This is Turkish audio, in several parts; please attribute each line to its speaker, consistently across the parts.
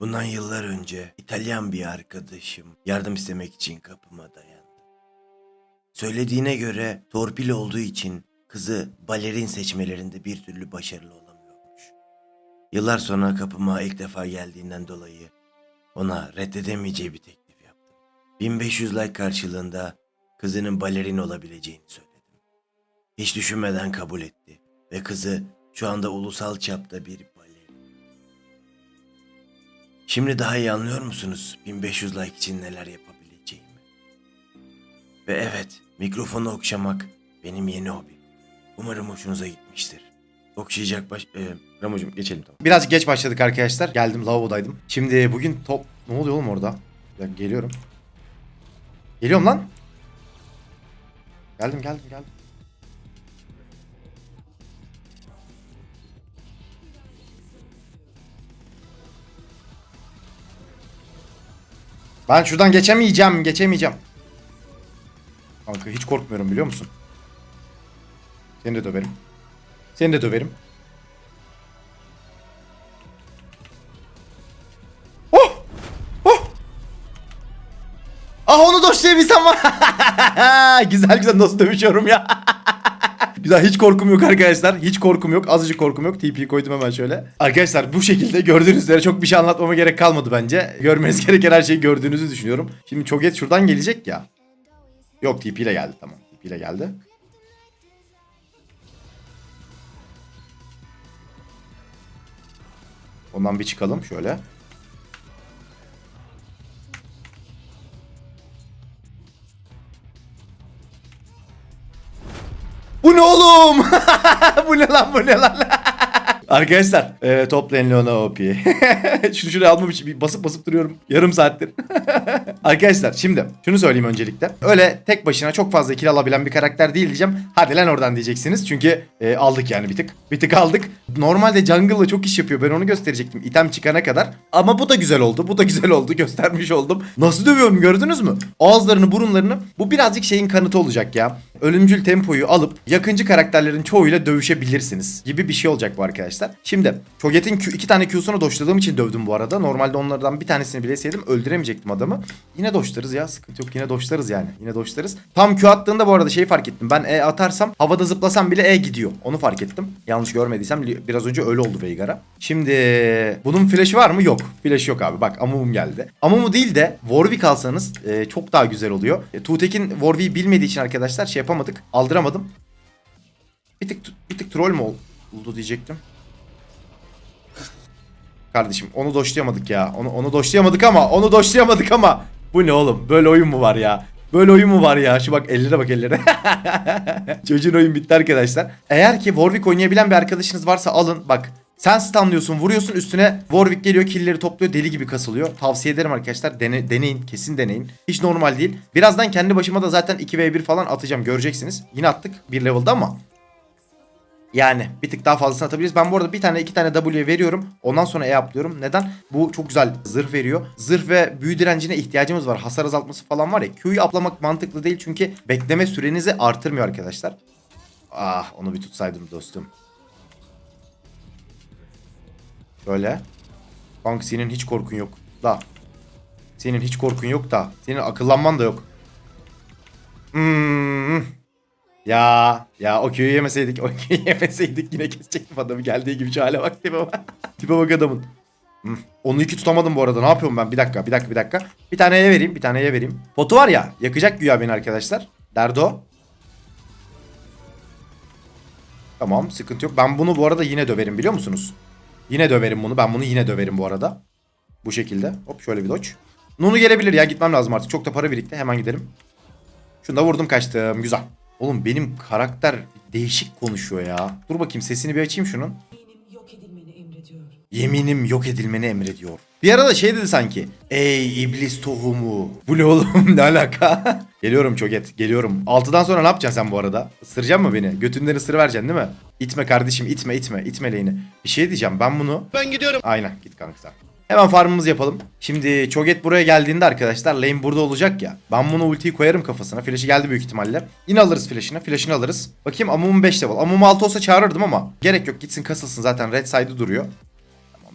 Speaker 1: Bundan yıllar önce İtalyan bir arkadaşım yardım istemek için kapıma dayandı. Söylediğine göre torpil olduğu için kızı balerin seçmelerinde bir türlü başarılı olamıyormuş. Yıllar sonra kapıma ilk defa geldiğinden dolayı ona reddedemeyeceği bir teklif yaptım. 1500 like karşılığında kızının balerin olabileceğini söyledim. Hiç düşünmeden kabul etti ve kızı şu anda ulusal çapta bir. Şimdi daha iyi anlıyor musunuz 1500 like için neler yapabileceğimi? Ve evet, mikrofonu okşamak benim yeni hobim. Umarım hoşunuza gitmiştir. Okşayacak baş... E, Ramocuğum geçelim tamam.
Speaker 2: Biraz geç başladık arkadaşlar. Geldim lavabodaydım. Şimdi bugün top... Ne oluyor oğlum orada? Ya geliyorum. Geliyorum lan. Geldim geldim geldim. Ben şuradan geçemeyeceğim, geçemeyeceğim. Kanka hiç korkmuyorum biliyor musun? Seni de döverim. Seni de döverim. Oh! Oh! Ah onu doşlayabilsem var. güzel güzel nasıl dövüşüyorum ya. güzel hiç korkum yok arkadaşlar. Hiç korkum yok. Azıcık korkum yok. TP koydum hemen şöyle. Arkadaşlar bu şekilde gördüğünüz üzere çok bir şey anlatmama gerek kalmadı bence. Görmeniz gereken her şeyi gördüğünüzü düşünüyorum. Şimdi Çoget şuradan gelecek ya. Yok TP ile geldi tamam. TP ile geldi. Ondan bir çıkalım şöyle. Bu ne lan bu ne lan? Arkadaşlar e, toplayın Leona OP. şunu şuraya almam için bir basıp basıp duruyorum. Yarım saattir. Arkadaşlar şimdi şunu söyleyeyim öncelikle. Öyle tek başına çok fazla kill alabilen bir karakter değil diyeceğim. Hadi lan oradan diyeceksiniz. Çünkü e, aldık yani bir tık. Bir tık aldık. Normalde jungle'la çok iş yapıyor. Ben onu gösterecektim item çıkana kadar. Ama bu da güzel oldu. Bu da güzel oldu. Göstermiş oldum. Nasıl dövüyorum gördünüz mü? Ağızlarını burunlarını. Bu birazcık şeyin kanıtı olacak ya. Ölümcül tempoyu alıp yakıncı karakterlerin çoğuyla dövüşebilirsiniz gibi bir şey olacak bu arkadaşlar. Şimdi Cho'Gath'in iki tane Q'sunu doşladığım için dövdüm bu arada. Normalde onlardan bir tanesini bile yeseydim öldüremeyecektim adamı. Yine doşlarız ya sıkıntı yok yine doşlarız yani. Yine doşlarız. Tam Q attığında bu arada şeyi fark ettim. Ben E atarsam havada zıplasam bile E gidiyor. Onu fark ettim. Yanlış görmediysem biraz önce öyle oldu Veigar'a. Şimdi bunun flash'ı var mı? Yok. Flash yok abi. Bak Amumum geldi. Amumu değil de Warwick alsanız e, çok daha güzel oluyor. E, Tuğtekin Warwick'i bilmediği için arkadaşlar şey yapamadık. Aldıramadım. Bir tık bir tık troll mü ol- oldu diyecektim. Kardeşim onu doşlayamadık ya. Onu onu doşlayamadık ama onu doşlayamadık ama bu ne oğlum? Böyle oyun mu var ya? Böyle oyun mu var ya? Şu bak ellere bak ellere. Çocuğun oyun bitti arkadaşlar. Eğer ki Warwick oynayabilen bir arkadaşınız varsa alın. Bak sen stunlıyorsun, vuruyorsun üstüne Warwick geliyor, killleri topluyor, deli gibi kasılıyor. Tavsiye ederim arkadaşlar. Dene, deneyin, kesin deneyin. Hiç normal değil. Birazdan kendi başıma da zaten 2v1 falan atacağım göreceksiniz. Yine attık bir level'da ama yani bir tık daha fazlasını atabiliriz. Ben bu arada bir tane iki tane W veriyorum. Ondan sonra E yapıyorum. Neden? Bu çok güzel zırh veriyor. Zırh ve büyü direncine ihtiyacımız var. Hasar azaltması falan var ya. Q'yu aplamak mantıklı değil çünkü bekleme sürenizi artırmıyor arkadaşlar. Ah onu bir tutsaydım dostum. Şöyle. Bank senin hiç korkun yok. Da. Senin hiç korkun yok da. Senin akıllanman da yok. Hmm. Ya ya o köyü yemeseydik o köyü yemeseydik yine kesecektim adamı geldiği gibi şu hale bak tipe bak. tipe bak adamın. Hmm. Onu iki tutamadım bu arada ne yapıyorum ben bir dakika bir dakika bir dakika. Bir taneye vereyim bir taneye vereyim. Potu var ya yakacak güya beni arkadaşlar. Derdo. Tamam sıkıntı yok. Ben bunu bu arada yine döverim biliyor musunuz? Yine döverim bunu. Ben bunu yine döverim bu arada. Bu şekilde. Hop şöyle bir dodge. Nunu gelebilir ya gitmem lazım artık. Çok da para birikti. Hemen gidelim. Şunu da vurdum kaçtım. Güzel. Oğlum benim karakter değişik konuşuyor ya. Dur bakayım sesini bir açayım şunun.
Speaker 3: Yeminim yok edilmeni emrediyor.
Speaker 2: Yeminim yok edilmeni emrediyor. Bir arada şey dedi sanki. Ey iblis tohumu. Bu ne oğlum ne alaka? geliyorum Çoget geliyorum. Altıdan sonra ne yapacaksın sen bu arada? Isıracaksın mı beni? Götünden ısırı vereceksin değil mi? İtme kardeşim itme itme itme lehini. Bir şey diyeceğim ben bunu.
Speaker 4: Ben gidiyorum.
Speaker 2: Aynen git kanka sen. Hemen farmımızı yapalım. Şimdi Choget buraya geldiğinde arkadaşlar lane burada olacak ya. Ben bunu ultiyi koyarım kafasına. Flash'ı geldi büyük ihtimalle. Yine alırız flash'ını. Flash'ını alırız. Bakayım Amum'un 5 level. Amum 6 olsa çağırırdım ama gerek yok gitsin kasılsın zaten red side'ı duruyor.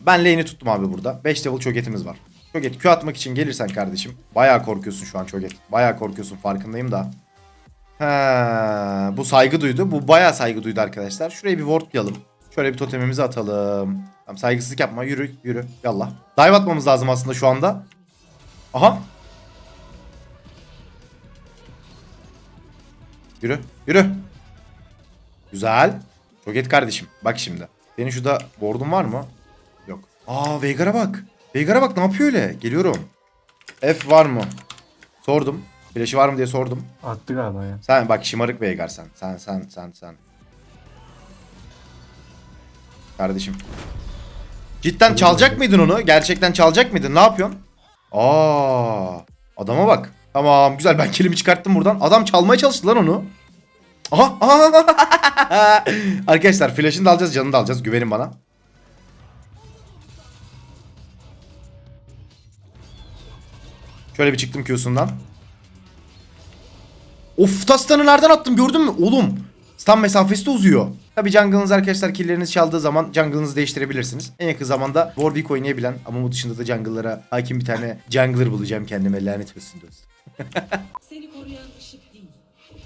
Speaker 2: Ben lane'i tuttum abi burada. 5 level çoketimiz var. Çoget Q atmak için gelirsen kardeşim. Bayağı korkuyorsun şu an çoget. Bayağı korkuyorsun farkındayım da. He, bu saygı duydu. Bu bayağı saygı duydu arkadaşlar. Şuraya bir wardlayalım. Şöyle bir totemimizi atalım. Tamam saygısızlık yapma. Yürü yürü. Yallah. Dive atmamız lazım aslında şu anda. Aha. Yürü. Yürü. Güzel. Çoget kardeşim. Bak şimdi. Senin şurada ward'un var mı? Yok. Aa Veigar'a bak. Veigar'a bak ne yapıyor öyle? Geliyorum. F var mı? Sordum. Flash'i var mı diye sordum.
Speaker 4: Attı galiba ya.
Speaker 2: Sen bak şımarık Veigar sen. Sen sen sen sen. Kardeşim. Cidden çalacak mıydın onu? Gerçekten çalacak mıydın? Ne yapıyorsun? Aa, adama bak. Tamam güzel ben kilimi çıkarttım buradan. Adam çalmaya çalıştı lan onu. Aha, aha. Arkadaşlar flash'ını da alacağız, canını da alacağız. Güvenin bana. Şöyle bir çıktım Q'sundan. Of Tastan'ı nereden attım gördün mü? Oğlum stun mesafesi de uzuyor. Tabi jungle'ınız arkadaşlar killleriniz çaldığı zaman jungle'ınızı değiştirebilirsiniz. En yakın zamanda Warwick oynayabilen ama bu dışında da jungle'lara hakim bir tane jungler bulacağım kendime lanet olsun dostum.
Speaker 3: Seni koruyan ışık değil,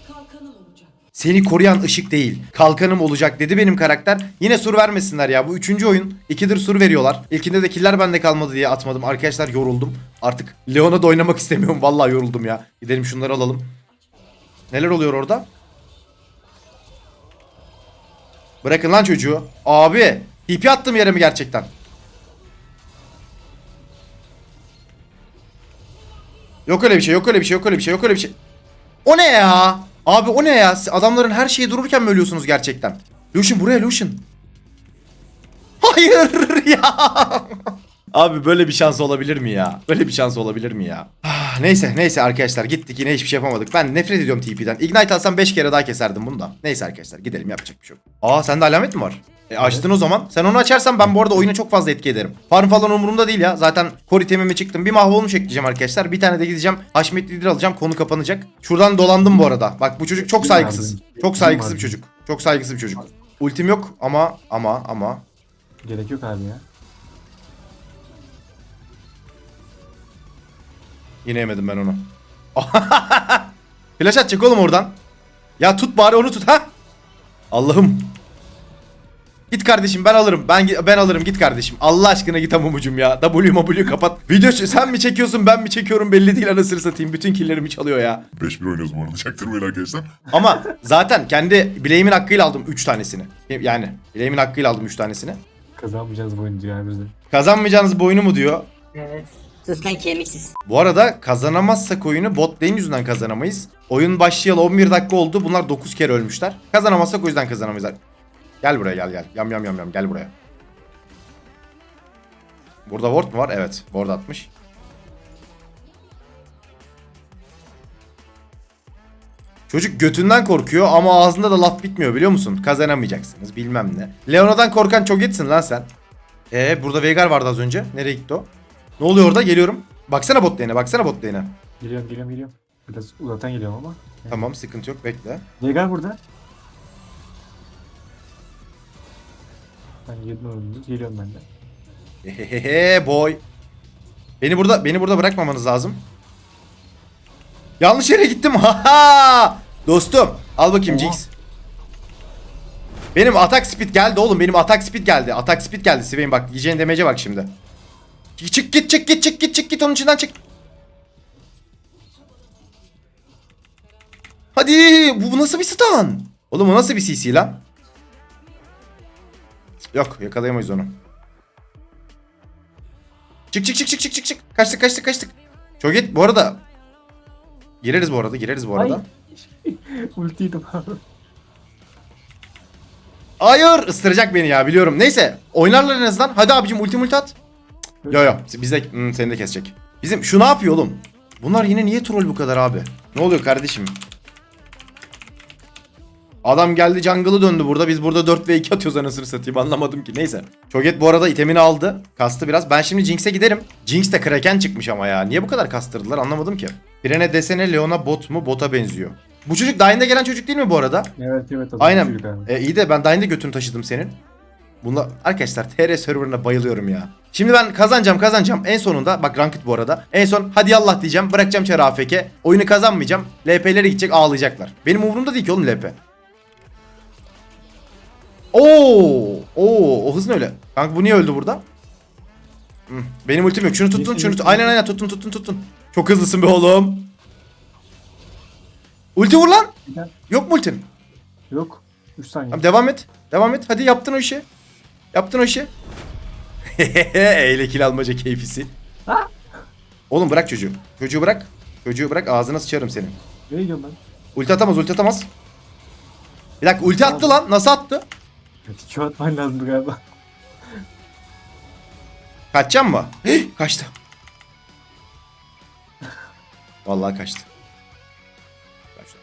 Speaker 3: kalkanım olacak.
Speaker 2: Seni koruyan ışık değil. Kalkanım olacak dedi benim karakter. Yine sur vermesinler ya. Bu üçüncü oyun. İkidir sur veriyorlar. İlkinde de killer bende kalmadı diye atmadım. Arkadaşlar yoruldum. Artık Leon'a da oynamak istemiyorum. Vallahi yoruldum ya. Gidelim şunları alalım. Neler oluyor orada? Bırakın lan çocuğu. Abi. TP attım yere mi gerçekten? Yok öyle bir şey, yok öyle bir şey, yok öyle bir şey, yok öyle bir şey. O ne ya? Abi o ne ya? Siz Adamların her şeyi dururken mi ölüyorsunuz gerçekten? Lucian buraya Lucian. Hayır ya. Abi böyle bir şans olabilir mi ya? Böyle bir şans olabilir mi ya? Ah, neyse neyse arkadaşlar gittik yine hiçbir şey yapamadık. Ben nefret ediyorum TP'den. Ignite alsam 5 kere daha keserdim bunu da. Neyse arkadaşlar gidelim yapacak bir şey yok. Aa sende alamet mi var? E, açtın o zaman. Sen onu açarsan ben bu arada oyuna çok fazla etki ederim. Farm falan umurumda değil ya. Zaten core itemime çıktım. Bir mahvolmuş ekleyeceğim arkadaşlar. Bir tane de gideceğim. Haşmetli Lidir alacağım. Konu kapanacak. Şuradan dolandım bu arada. Bak bu çocuk çok saygısız. Çok saygısız bir çocuk. Çok saygısız bir çocuk. Ultim yok ama ama ama.
Speaker 4: Gerek yok abi ya.
Speaker 2: Yine yemedim ben onu. Flash atacak oğlum oradan. Ya tut bari onu tut ha. Allah'ım. Git kardeşim ben alırım. Ben ben alırım git kardeşim. Allah aşkına git amumucum ya. W W kapat. Video sen mi çekiyorsun ben mi çekiyorum belli değil anasını satayım. Bütün killerimi çalıyor ya.
Speaker 5: 5-1 oynuyoruz bu arada. Çaktırmayın arkadaşlar.
Speaker 2: Ama zaten kendi bileğimin hakkıyla aldım 3 tanesini. Yani bileğimin hakkıyla aldım 3 tanesini.
Speaker 4: Kazanmayacağız bu oyunu diyor yani bizde.
Speaker 2: Kazanmayacağınız boynu mu diyor.
Speaker 6: Evet. Suskan kemiksiz.
Speaker 2: Bu arada kazanamazsak oyunu bot lane yüzünden kazanamayız. Oyun başlayalı 11 dakika oldu. Bunlar 9 kere ölmüşler. Kazanamazsak o yüzden kazanamayız. Gel buraya gel gel. Yam yam yam yam gel buraya. Burada ward mu var? Evet. Ward atmış. Çocuk götünden korkuyor ama ağzında da laf bitmiyor biliyor musun? Kazanamayacaksınız bilmem ne. Leona'dan korkan çok etsin lan sen. Ee burada Veigar vardı az önce. Nereye gitti o? Ne oluyor orada? Geliyorum. Baksana bot lane'e, baksana bot lane'e.
Speaker 4: Geliyorum geliyorum geliyorum. Biraz uzaktan geliyorum ama.
Speaker 2: Tamam sıkıntı yok bekle.
Speaker 4: Veigar burada. Ben geliyorum, geliyorum ben de.
Speaker 2: Hehehe boy. Beni burada beni burada bırakmamanız lazım. Yanlış yere gittim. Ha Dostum al bakayım
Speaker 4: Oha.
Speaker 2: Jinx. Benim atak speed geldi oğlum. Benim atak speed geldi. Atak speed geldi. Siveyim bak. Yiyeceğin demece bak şimdi. Çık git çık git çık git çık git onun içinden çık. Hadi bu, nasıl bir stun? Oğlum o nasıl bir CC lan? Yok yakalayamayız onu. Çık çık çık çık çık çık çık. Kaçtık kaçtık kaçtık. Çok et bu arada. Gireriz bu arada gireriz bu arada.
Speaker 4: Ultiydim abi.
Speaker 2: Hayır ısıracak beni ya biliyorum. Neyse oynarlar en azından. Hadi abicim ulti multi at. Yo yo bizde hmm, seni de kesecek. Bizim şu ne yapıyor oğlum? Bunlar yine niye troll bu kadar abi? Ne oluyor kardeşim? Adam geldi jungle'ı döndü burada. Biz burada 4 ve 2 atıyoruz anasını satayım. Anlamadım ki. Neyse. Çoget bu arada itemini aldı. Kastı biraz. Ben şimdi Jinx'e giderim. Jinx de Kraken çıkmış ama ya. Niye bu kadar kastırdılar anlamadım ki. Birine desene Leona bot mu? Bota benziyor. Bu çocuk Dyne'de gelen çocuk değil mi bu arada?
Speaker 4: Evet evet.
Speaker 2: Aynen. E, iyi de ben Dyne'de götünü taşıdım senin. Bunlar arkadaşlar TR serverına bayılıyorum ya. Şimdi ben kazanacağım kazanacağım. En sonunda bak ranked bu arada. En son hadi Allah diyeceğim. Bırakacağım çare AFK. Oyunu kazanmayacağım. LP'lere gidecek ağlayacaklar. Benim umurumda değil ki oğlum LP. Oo, oo, o hız ne öyle? Kanka bu niye öldü burada? Hı, Benim ultim yok. Şunu tuttun, şunu tut. Aynen aynen tuttun tuttun tuttun. Çok hızlısın be oğlum. Ulti vur lan. Yok mu ultin?
Speaker 4: Yok. 3 saniye.
Speaker 2: Tamam devam et. Devam et. Hadi yaptın o işi. Yaptın o işi. Eyle kill almaca keyfisi.
Speaker 4: Ha?
Speaker 2: Oğlum bırak çocuğu. Çocuğu bırak. Çocuğu bırak ağzına sıçarım senin.
Speaker 4: Nereye gidiyorum ben?
Speaker 2: Ulti atamaz ulti atamaz. Bir dakika ulti attı lan. Nasıl attı?
Speaker 4: Q atman lazım galiba.
Speaker 2: Kaçacağım mı? Hih, kaçtı. Vallahi kaçtı. Kaçtı.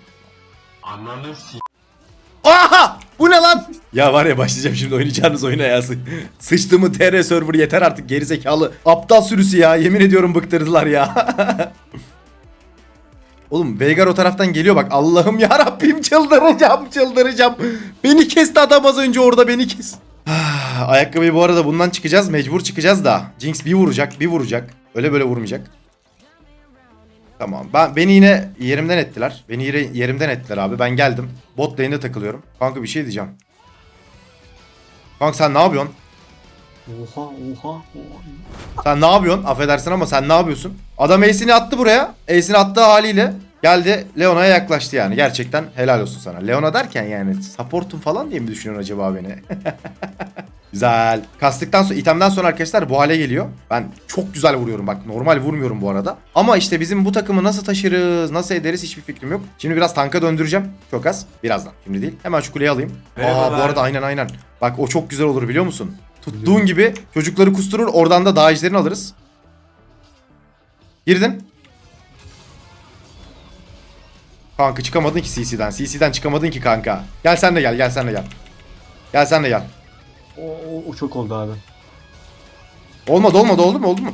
Speaker 2: Aha! Bu ne lan? Ya var ya başlayacağım şimdi oynayacağınız oyuna ya. Sı- Sıçtığımı TR server yeter artık gerizekalı. Aptal sürüsü ya. Yemin ediyorum bıktırdılar ya. Oğlum Veigar o taraftan geliyor bak. Allah'ım ya Rabbim çıldıracağım çıldıracağım. Beni kesti adam az önce orada beni kes. Ah, Ayakkabıyı bu arada bundan çıkacağız. Mecbur çıkacağız da. Jinx bir vuracak bir vuracak. Öyle böyle vurmayacak. Tamam. Ben beni yine yerimden ettiler. Beni yere, yerimden ettiler abi. Ben geldim. Bot lane'de takılıyorum. Kanka bir şey diyeceğim. Kanka sen ne yapıyorsun?
Speaker 4: Oha oha oha.
Speaker 2: Sen ne yapıyorsun? Affedersin ama sen ne yapıyorsun? Adam ace'ini attı buraya. Ace'ini attığı haliyle geldi Leona'ya yaklaştı yani. Gerçekten helal olsun sana. Leona derken yani support'un falan diye mi düşünüyorsun acaba beni? güzel. Kastıktan sonra itemden sonra arkadaşlar bu hale geliyor. Ben çok güzel vuruyorum bak. Normal vurmuyorum bu arada. Ama işte bizim bu takımı nasıl taşırız, nasıl ederiz hiçbir fikrim yok. Şimdi biraz tanka döndüreceğim. Çok az. Birazdan. Şimdi değil. Hemen şu kuleyi alayım. Aa bu arada aynen aynen. Bak o çok güzel olur biliyor musun? Tuttuğun gibi çocukları kusturur oradan da daha ejderini alırız. Girdin. Kanka çıkamadın ki CC'den. CC'den çıkamadın ki kanka. Gel sen de gel gel sen de gel. Gel sen de gel.
Speaker 4: O, o, o çok oldu abi.
Speaker 2: Olmadı olmadı oldu mu oldu mu?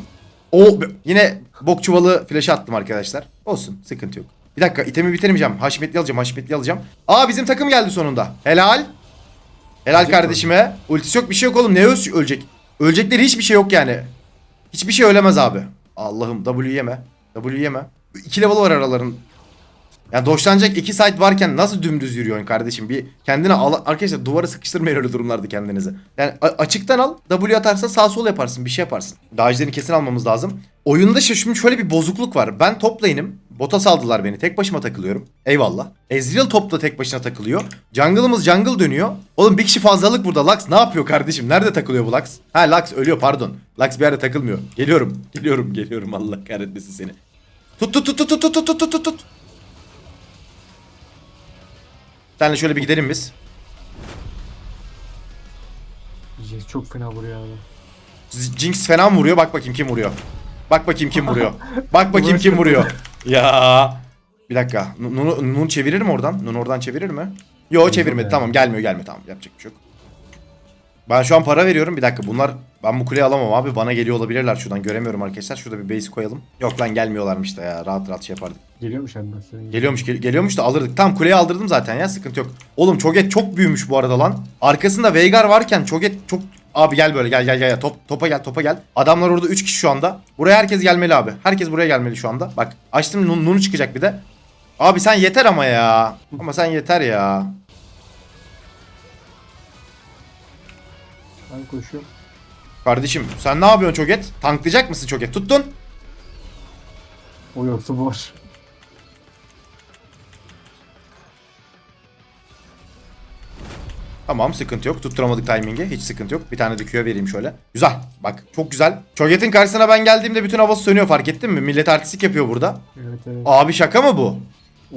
Speaker 2: O yine bok çuvalı flash attım arkadaşlar. Olsun sıkıntı yok. Bir dakika itemi bitirmeyeceğim. Haşmetli alacağım haşmetli alacağım. Aa bizim takım geldi sonunda. Helal. Helal
Speaker 4: Ölecek
Speaker 2: kardeşime. Ultisi yok bir şey yok oğlum. Ne öz- ölecek? Ölecekleri hiçbir şey yok yani. Hiçbir şey ölemez abi. Allah'ım W yeme. W yeme. İki level var araların. Yani doşlanacak iki site varken nasıl dümdüz yürüyorsun kardeşim? Bir kendine al arkadaşlar duvara sıkıştırmayın öyle durumlarda kendinizi. Yani açıktan al. W atarsa sağ sol yaparsın. Bir şey yaparsın. Dağcılarını kesin almamız lazım. Oyunda şimdi şöyle bir bozukluk var. Ben top lane'im. Bota saldılar beni. Tek başıma takılıyorum. Eyvallah. Ezreal topla tek başına takılıyor. Jungle'ımız jungle dönüyor. Oğlum bir kişi fazlalık burada. Lux ne yapıyor kardeşim? Nerede takılıyor bu Lux? Ha Lux ölüyor pardon. Lux bir yerde takılmıyor. Geliyorum. Geliyorum. Geliyorum. Allah kahretmesin seni. Tut tut tut tut tut tut tut tut tut Senle şöyle bir gidelim biz.
Speaker 4: Jinx çok fena vuruyor abi.
Speaker 2: Jinx fena mı vuruyor? Bak bakayım kim vuruyor. Bak bakayım kim vuruyor. Bak bakayım kim vuruyor. Ya. Bir dakika. Nun, Nun, çevirir mi oradan? Nun oradan çevirir mi? Yo çevirmedi. Tamam gelmiyor gelmiyor. Tamam yapacak bir şey yok. Ben şu an para veriyorum. Bir dakika bunlar ben bu kuleyi alamam abi. Bana geliyor olabilirler şuradan. Göremiyorum arkadaşlar. Şurada bir base koyalım. Yok lan gelmiyorlarmış da ya. Rahat rahat şey yapardık.
Speaker 4: Geliyormuş nasıl?
Speaker 2: Geliyormuş gel- geliyormuş da alırdık. Tam kuleyi aldırdım zaten ya sıkıntı yok. Oğlum Choget çok büyümüş bu arada lan. Arkasında Veigar varken Choget çok... Abi gel böyle gel gel gel. Top, topa gel topa gel. Adamlar orada 3 kişi şu anda. Buraya herkes gelmeli abi. Herkes buraya gelmeli şu anda. Bak açtım Nun- Nunu çıkacak bir de. Abi sen yeter ama ya. Ama sen yeter ya.
Speaker 4: Ben koşuyorum.
Speaker 2: Kardeşim sen ne yapıyorsun Choget? Tanklayacak mısın Choget? Tuttun.
Speaker 4: O yoksa var.
Speaker 2: Tamam sıkıntı yok. Tutturamadık timingi. Hiç sıkıntı yok. Bir tane Q'ya vereyim şöyle. Güzel. Bak çok güzel. Choget'in karşısına ben geldiğimde bütün havası sönüyor fark ettin mi? Millet artistik yapıyor burada.
Speaker 4: Evet evet.
Speaker 2: Abi şaka mı bu?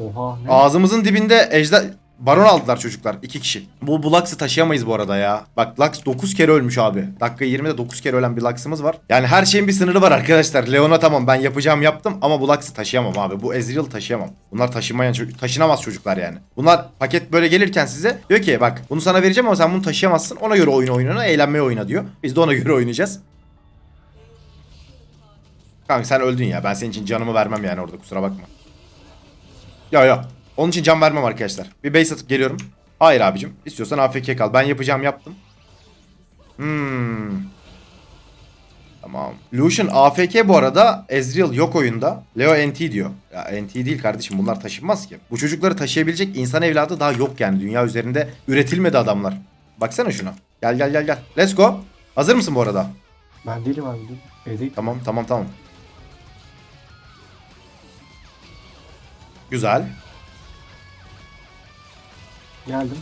Speaker 4: Oha ne?
Speaker 2: Ağzımızın dibinde ejder... Baron aldılar çocuklar. iki kişi. Bu, bu Lux'ı taşıyamayız bu arada ya. Bak Lux 9 kere ölmüş abi. Dakika 20'de 9 kere ölen bir Lux'ımız var. Yani her şeyin bir sınırı var arkadaşlar. Leon'a tamam ben yapacağım yaptım ama bu Lux'ı taşıyamam abi. Bu Ezreal taşıyamam. Bunlar taşımayan taşınamaz çocuklar yani. Bunlar paket böyle gelirken size diyor ki bak bunu sana vereceğim ama sen bunu taşıyamazsın. Ona göre oyun oynana, eğlenmeye oyna diyor. Biz de ona göre oynayacağız. Kanka sen öldün ya. Ben senin için canımı vermem yani orada kusura bakma. Ya ya. Onun için can vermem arkadaşlar. Bir base atıp geliyorum. Hayır abicim. İstiyorsan AFK kal. Ben yapacağım yaptım. Hmm. Tamam. Lucian AFK bu arada. Ezreal yok oyunda. Leo NT diyor. Ya NT değil kardeşim bunlar taşınmaz ki. Bu çocukları taşıyabilecek insan evladı daha yok yani. Dünya üzerinde üretilmedi adamlar. Baksana şuna. Gel gel gel gel. Let's go. Hazır mısın bu arada?
Speaker 4: Ben değilim abi. Evdeyim.
Speaker 2: Tamam tamam tamam. Güzel.
Speaker 4: Geldim.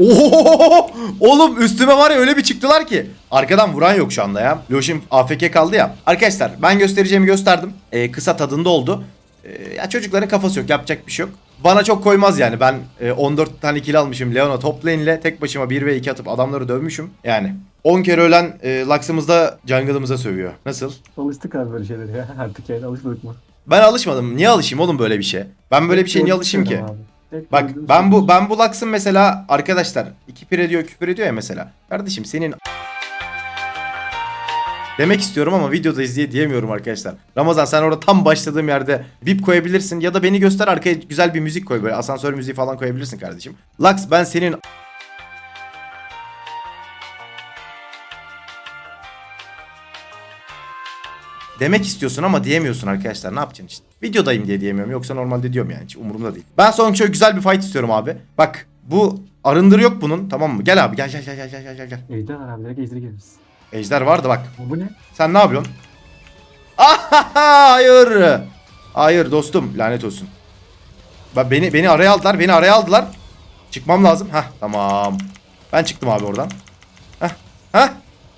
Speaker 2: Oho! Oğlum üstüme var ya öyle bir çıktılar ki. Arkadan vuran yok şu anda ya. Loşim AFK kaldı ya. Arkadaşlar ben göstereceğimi gösterdim. Ee, kısa tadında oldu. Ee, ya çocukların kafası yok yapacak bir şey yok. Bana çok koymaz yani. Ben e, 14 tane kill almışım. Leona top ile tek başıma 1 ve 2 atıp adamları dövmüşüm. Yani 10 kere ölen e, Lux'ımız da jungle'ımıza sövüyor. Nasıl?
Speaker 4: Alıştık abi böyle şeylere ya. Artık yani alışmadık mı?
Speaker 2: Ben alışmadım. Niye alışayım oğlum böyle bir şey? Ben böyle bir şeye niye alışayım ki?
Speaker 4: Abi. Tek
Speaker 2: Bak
Speaker 4: gördüğüm
Speaker 2: ben bu ben bu Lux'ın mesela arkadaşlar iki pir ediyor küfür ediyor ya mesela. Kardeşim senin Demek istiyorum ama videoda izleye diyemiyorum arkadaşlar. Ramazan sen orada tam başladığım yerde bip koyabilirsin ya da beni göster arkaya güzel bir müzik koy böyle asansör müziği falan koyabilirsin kardeşim. Lux ben senin Demek istiyorsun ama diyemiyorsun arkadaşlar. Ne yapacaksın işte? Videodayım diye diyemiyorum. Yoksa normalde diyorum yani. Hiç umurumda değil. Ben son şöyle güzel bir fight istiyorum abi. Bak bu arındır yok bunun. Tamam mı? Gel abi gel gel gel gel gel gel gel.
Speaker 4: Ejder var abi. Direkt ejderi geliriz.
Speaker 2: Ejder vardı bak.
Speaker 4: Bu ne?
Speaker 2: Sen ne yapıyorsun? Hayır. Hayır dostum lanet olsun. Bak beni beni araya aldılar. Beni araya aldılar. Çıkmam lazım. Hah tamam. Ben çıktım abi oradan. Hah. Hah.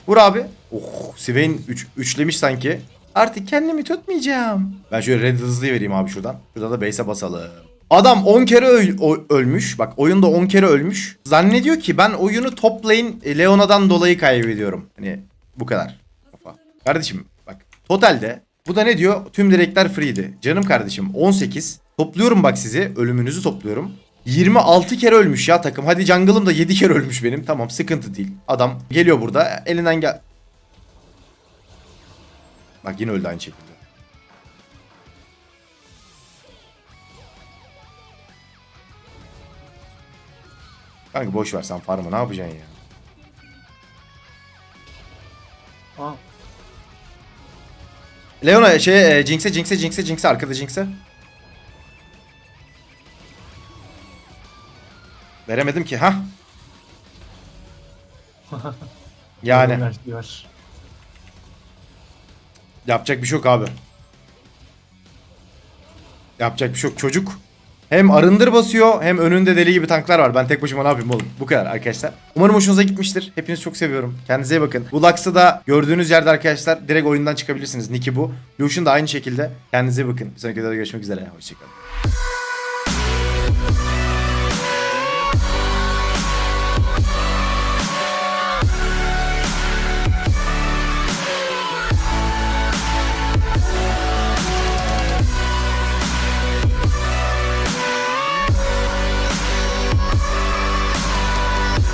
Speaker 2: Vur abi. Oh Swain üç, üçlemiş sanki. Artık kendimi tutmayacağım. Ben şöyle red hızlıyı vereyim abi şuradan. Şurada da base'e basalım. Adam 10 kere öl- ölmüş. Bak oyunda 10 kere ölmüş. Zannediyor ki ben oyunu top lane e, Leona'dan dolayı kaybediyorum. Hani bu kadar. Kardeşim bak totalde bu da ne diyor? Tüm direkler free'di. Canım kardeşim 18. Topluyorum bak sizi. Ölümünüzü topluyorum. 26 kere ölmüş ya takım. Hadi jungle'ım da 7 kere ölmüş benim. Tamam sıkıntı değil. Adam geliyor burada. Elinden gel... Bak yine öldü aynı şekilde. Kanka boş ver sen farmı ne yapacaksın ya?
Speaker 4: Aa.
Speaker 2: Leona şey e, Jinx'e Jinx'e Jinx'e Jinx'e arkada Jinx'e. Veremedim ki ha. Yani. Yapacak bir şey yok abi. Yapacak bir şey yok. Çocuk hem arındır basıyor hem önünde deli gibi tanklar var. Ben tek başıma ne yapayım oğlum? Bu kadar arkadaşlar. Umarım hoşunuza gitmiştir. Hepinizi çok seviyorum. Kendinize iyi bakın. Bu Lux'ı da gördüğünüz yerde arkadaşlar direkt oyundan çıkabilirsiniz. Nick'i bu. Lucian da aynı şekilde. Kendinize iyi bakın. Bir sonraki videoda görüşmek üzere. Hoşçakalın.